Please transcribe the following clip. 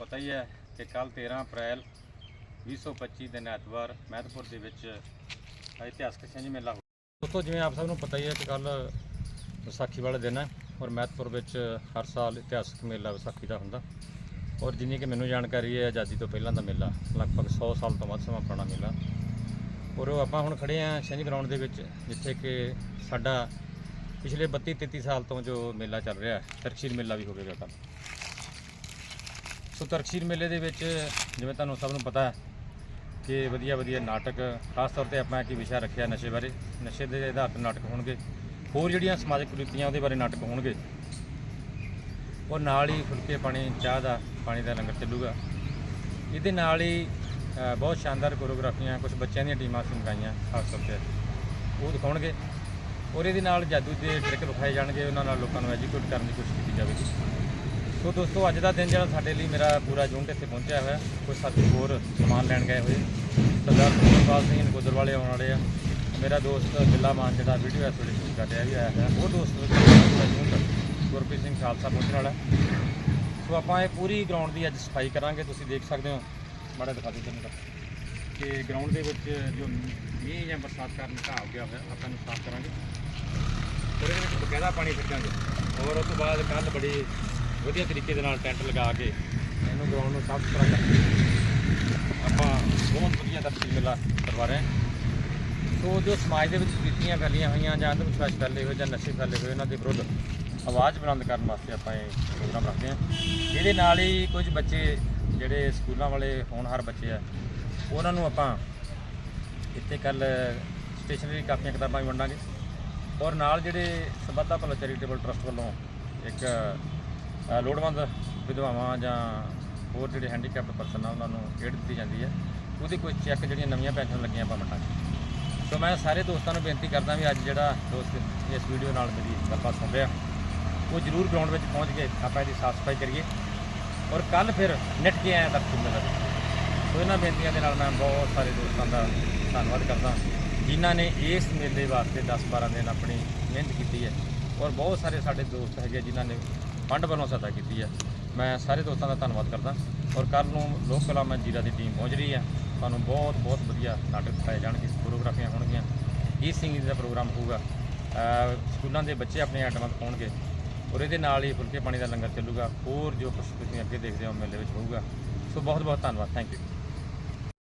ਪਤਾ ਹੀ ਹੈ ਕਿ ਕੱਲ 13 ਅਪ੍ਰੈਲ 2025 ਦਿਨ ਐਤਵਾਰ ਮਹਿਤਪੁਰ ਦੇ ਵਿੱਚ ਇਤਿਹਾਸਕ ਛਿੰਝ ਮੇਲਾ ਹੋ ਦੋਸਤੋ ਜਿਵੇਂ ਆਪ ਸਭ ਨੂੰ ਪਤਾ ਹੀ ਹੈ ਕਿ ਕੱਲ ਵਿਸਾਖੀ ਵਾਲਾ ਦਿਨ ਹੈ ਔਰ ਮਹਿਤਪੁਰ ਵਿੱਚ ਹਰ ਸਾਲ ਇਤਿਹਾਸਕ ਮੇਲਾ ਵਿਸਾਖੀ ਦਾ ਹੁੰਦਾ। ਔਰ ਜਿੰਨੀ ਕਿ ਮੈਨੂੰ ਜਾਣਕਾਰੀ ਹੈ, ਆਜ਼ਾਦੀ ਤੋਂ ਪਹਿਲਾਂ ਦਾ ਮੇਲਾ, ਲਗਭਗ 100 ਸਾਲ ਤੋਂ ਵੱਧ ਸਮਾਂ ਪੁਰਾਣਾ ਮੇਲਾ। ਔਰ ਉਹ ਆਪਾਂ ਹੁਣ ਖੜੇ ਆ ਛਿੰਝ ਗਰਾਊਂਡ ਦੇ ਵਿੱਚ, ਜਿੱਥੇ ਕਿ ਸਾਡਾ ਪਿਛਲੇ 32 33 ਸਾਲ ਤੋਂ ਜੋ ਮੇਲਾ ਚੱਲ ਰਿਹਾ ਹੈ ਤਰਕਸ਼ੀਰ ਮੇਲਾ ਵੀ ਹੋਵੇਗਾ ਕੱਲ ਸੋ ਤਰਕਸ਼ੀਲ ਮੇਲੇ ਦੇ ਵਿੱਚ ਜਿਵੇਂ ਤੁਹਾਨੂੰ ਸਭ ਨੂੰ ਪਤਾ ਹੈ ਕਿ ਵਧੀਆ ਵਧੀਆ ਨਾਟਕ, ਖਾਸ ਤੌਰ ਤੇ ਆਪਾਂ ਕੀ ਵਿਸ਼ਾ ਰੱਖਿਆ ਨਸ਼ੇ ਬਾਰੇ, ਨਸ਼ੇ ਦੇ ਆਧਾਰ ਤੇ ਨਾਟਕ ਹੋਣਗੇ। ਹੋਰ ਜਿਹੜੀਆਂ ਸਮਾਜਿਕ ਕੁਰੀਤੀਆਂ ਉਹਦੇ ਬਾਰੇ ਨਾਟਕ ਹੋਣਗੇ। ਉਹ ਨਾਲ ਹੀ ਫੁਲਕੇ ਪਾਣੀ, ਚਾਹ ਦਾ ਪਾਣੀ ਦਾ ਲੰਗਰ ਚੱਲੂਗਾ। ਇਹਦੇ ਨਾਲ ਹੀ ਬਹੁਤ ਸ਼ਾਨਦਾਰ ਕੋਰੀਓਗ੍ਰਾਫੀਆਂ ਕੁਝ ਬੱਚਿਆਂ ਦੀਆਂ ਟੀਮਾਂ ਸੀ ਮੰਗਾਈਆਂ ਖਾਸ ਤੌਰ ਤੇ ਉਹ ਦਿਖਾਉਣਗੇ। ਔਰ ਇਹਦੇ ਨਾਲ ਜਾਦੂ ਦੇ ਟ੍ਰਿਕ ਵਿਖਾਏ ਜਾਣਗੇ, ਉਹਨਾਂ ਨਾਲ ਲੋਕਾਂ ਨੂੰ ਐਜੂਕੇਟ ਕਰਨ ਦੀ ਕੋਸ਼ਿਸ਼ ਕੀਤੀ ਜਾਵੇਗੀ। ਸੋ ਦੋਸਤੋ, ਅੱਜ ਦਾ ਦਿਨ ਜਿਹੜਾ ਸਾਡੇ ਲਈ ਮੇਰਾ ਪੂਰਾ ਯੂਨਿਟ ਇੱਥੇ ਪਹੁੰਚਿਆ ਹੋਇਆ। ਕੁਝ ਸਾਥੀ ਹੋਰ ਸਮਾਨ ਲੈਣ ਗਏ ਹੋਏ। ਸਰਦਾਰ ਸੁਖਪਾਲ ਸਿੰਘ ਨਗੋਦਰ ਵਾਲੇ ਆਉਣ ਵਾਲੇ ਆ। ਮੇਰਾ ਦੋਸਤ ਬਿੱਲਾ ਮਾਨ ਜਿਹੜਾ ਵੀਡੀਓ ਇਸ ਵੇਲੇ ਸ਼ੂਟ ਕਰ ਰਿਹਾ ਵੀ ਆਇਆ ਹੈ ਉਹ ਦੋਸਤ ਯੂਨਿਟ ਗੁਰਪ੍ਰੀਤ ਸਿੰਘ ਖਾਲਸਾ ਪਹੁੰਚਣ ਵਾਲਾ। ਸੋ ਆਪਾਂ ਇਹ ਪੂਰੀ ਗਰਾਊਂਡ ਦੀ ਅੱਜ ਸਫ਼ਾਈ ਕਰਾਂਗੇ। ਤੁਸੀਂ ਦੇਖ ਸਕਦੇ ਹੋ। ਮਾੜਾ ਦਿਖਾ ਦਿਓ ਤੁਹਾਨੂੰ। ਕਿ ਗਰਾਊਂਡ ਦੇ ਵਿੱਚ ਜੋ ਮੀਂਹ ਜਾਂ ਬਰਸਾਤ ਕਾਰਨ ਘਾਹ ਗਿਆ ਹੋਇਆ, ਆਪਾਂ ਇਹਨੂੰ ਸਾਫ਼ ਕਰਾਂਗੇ। ਉਹਦੇ ਵਿੱਚ ਬਕਾਇਦਾ ਪਾਣੀ ਛੱਡਾਂਗੇ। ਔਰ ਉਸ ਤੋਂ ਬਾਅਦ ਕੱਲ ਬੜੀ ਵਧੀਆ ਤਰੀਕੇ ਦੇ ਨਾਲ ਟੈਂਟ ਲਗਾ ਕੇ ਇਹਨੂੰ ਗਰਾਊਂਡ ਨੂੰ ਸਾਫ਼ ਸੁਥਰਾ ਕਰਕੇ ਆਪਾਂ ਬਹੁਤ ਵਧੀਆ ਤਰਤੀਬ ਮੇਲਾ ਕਰਵਾ ਰਹੇ ਹਾਂ। ਸੋ ਜੋ ਸਮਾਜ ਦੇ ਵਿੱਚ ਕੁਰੀਤੀਆਂ ਫੈਲੀਆਂ ਹੋਈਆਂ ਜਾਂ ਅੰਧ ਵਿਸ਼ਵਾਸ ਫੈਲੇ ਹੋਏ ਜਾਂ ਨਸ਼ੇ ਫੈਲੇ ਹੋਏ ਉਹਨਾਂ ਦੇ ਵਿਰੁੱਧ ਆਵਾਜ਼ ਬੁਲੰਦ ਕਰਨ ਵਾਸਤੇ ਆਪਾਂ ਇਹ ਪ੍ਰੋਗਰਾਮ ਰੱਖਦੇ ਹਾਂ। ਇਹਦੇ ਨਾਲ ਹੀ ਕੁਝ ਬੱਚੇ ਜਿਹੜੇ ਸਕੂਲਾਂ ਵਾਲੇ ਹੋਣਹਾਰ ਬੱਚੇ ਆ, ਉਹਨਾਂ ਨੂੰ ਆਪਾਂ ਇੱਥੇ ਕੱਲ ਸਟੇਸ਼ਨਰੀ ਕਾਪੀਆਂ ਕਿਤਾਬਾਂ ਵੀ ਵੰਡਾਂਗੇ। ਔਰ ਨਾਲ ਜਿਹੜੇ ਸਬੱਧਾ ਭਲਾ ਚੈਰੀਟੇਬਲ ਟਰਸਟ ਵੱਲੋਂ ਇੱਕ ਲੋੜਵੰਦ ਵਿਧਵਾਵਾਂ ਜਾਂ ਹੋਰ ਜਿਹੜੇ ਹੈਂਡੀਕੈਪਡ ਪਰਸਨ ਆ, ਉਹਨਾਂ ਨੂੰ ਏਡ ਦਿੱਤੀ ਜਾਂਦੀ ਹੈ। ਉਹਦੇ ਕੋਈ ਚੈੱਕ ਜਿਹੜੀਆਂ ਨਵੀਆਂ ਪੈਨਸ਼ਨ ਲੱਗੀਆਂ ਆਪਾਂ ਵੰਡਾਂਗੇ ਸੋ ਮੈਂ ਸਾਰੇ ਦੋਸਤਾਂ ਨੂੰ ਬੇਨਤੀ ਕਰਦਾ ਵੀ ਅੱਜ ਜਿਹੜਾ ਦੋਸਤ ਇਸ ਵੀਡੀਓ ਨਾਲ ਮੇਰੀ ਗੱਲਬਾਤ ਸੁਣ ਰਿਹਾ, ਉਹ ਜਰੂਰ ਗਰਾਊਂਡ ਵਿੱਚ ਪਹੁੰਚ ਕੇ ਆਪਾਂ ਇਹਦੀ ਸਾਫ਼ ਸਫ਼ਾਈ ਕਰੀਏ ਔਰ ਕੱਲ ਫਿਰ ਨਿੱਟ ਕੇ ਆਇਆ ਦਰਸ਼ਕ ਮੇਲਾ ਸੋ ਇਹਨਾਂ ਬੇਨਤੀਆਂ ਦੇ ਨਾਲ ਮੈਂ ਬਹੁਤ ਸਾਰੇ ਦੋਸਤਾਂ ਦਾ ਧੰਨਵਾਦ ਕਰਦਾ, ਜਿਨ੍ਹਾਂ ਨੇ ਇਸ ਮੇਲੇ ਵਾਸਤੇ 10-12 ਦਿਨ ਆਪਣੀ ਮਿਹਨਤ ਕੀਤੀ ਹੈ। ਔਰ ਬਹੁਤ ਸਾਰੇ ਸਾਡੇ ਦੋਸਤ ਹੈਗੇ ਜਿਨ੍ਹਾਂ ਨੇ ਫੰਡ ਵੱਲੋਂ ਸਹਾਇਤਾ ਕੀਤੀ ਹੈ। ਮੈਂ ਸਾਰੇ ਦੋਸਤਾਂ ਦਾ ਧੰਨਵਾਦ ਕਰਦਾ। ਔਰ ਕੱਲ ਨੂੰ ਲੋਕ ਕਲਾ ਮੈਂ ਜੀਰਾ ਦੀ ਟੀਮ ਪਹੁੰਚ ਰਹੀ ਹੈ। ਤੁਹਾਨੂੰ ਬਹੁਤ ਬਹੁਤ ਵਧੀਆ ਨਾਟਕ ਦਿਖਾਏ ਜਾਣਗੇ ਕੋਰੀਓਗ੍ਰਾਫੀਆਂ ਹੋਣਗੀਆਂ। ਗੀਤ ਸਿੰਗਿੰਗ ਦਾ ਪ੍ਰੋਗਰਾਮ ਹੋਊਗਾ। ਸਕੂਲਾਂ ਦੇ ਬੱਚੇ ਆਪਣੇ ਆਈਟਮਾਂ ਦਿਖਾਉਣਗੇ ਔਰ ਇਹਦੇ ਨਾਲ ਹੀ ਫੁਲਕੇ ਪਾਣੀ ਦਾ ਲੰਗਰ ਚੱਲੂਗਾ। ਹੋਰ ਜੋ ਕੁਝ ਤੁਸੀਂ ਅੱਗੇ ਦੇਖਦੇ ਹੋ ਮੇਲੇ ਵਿੱਚ ਹੋਊਗਾ। ਸੋ ਬਹੁਤ ਬਹੁਤ ਧੰਨਵਾਦ। Thank you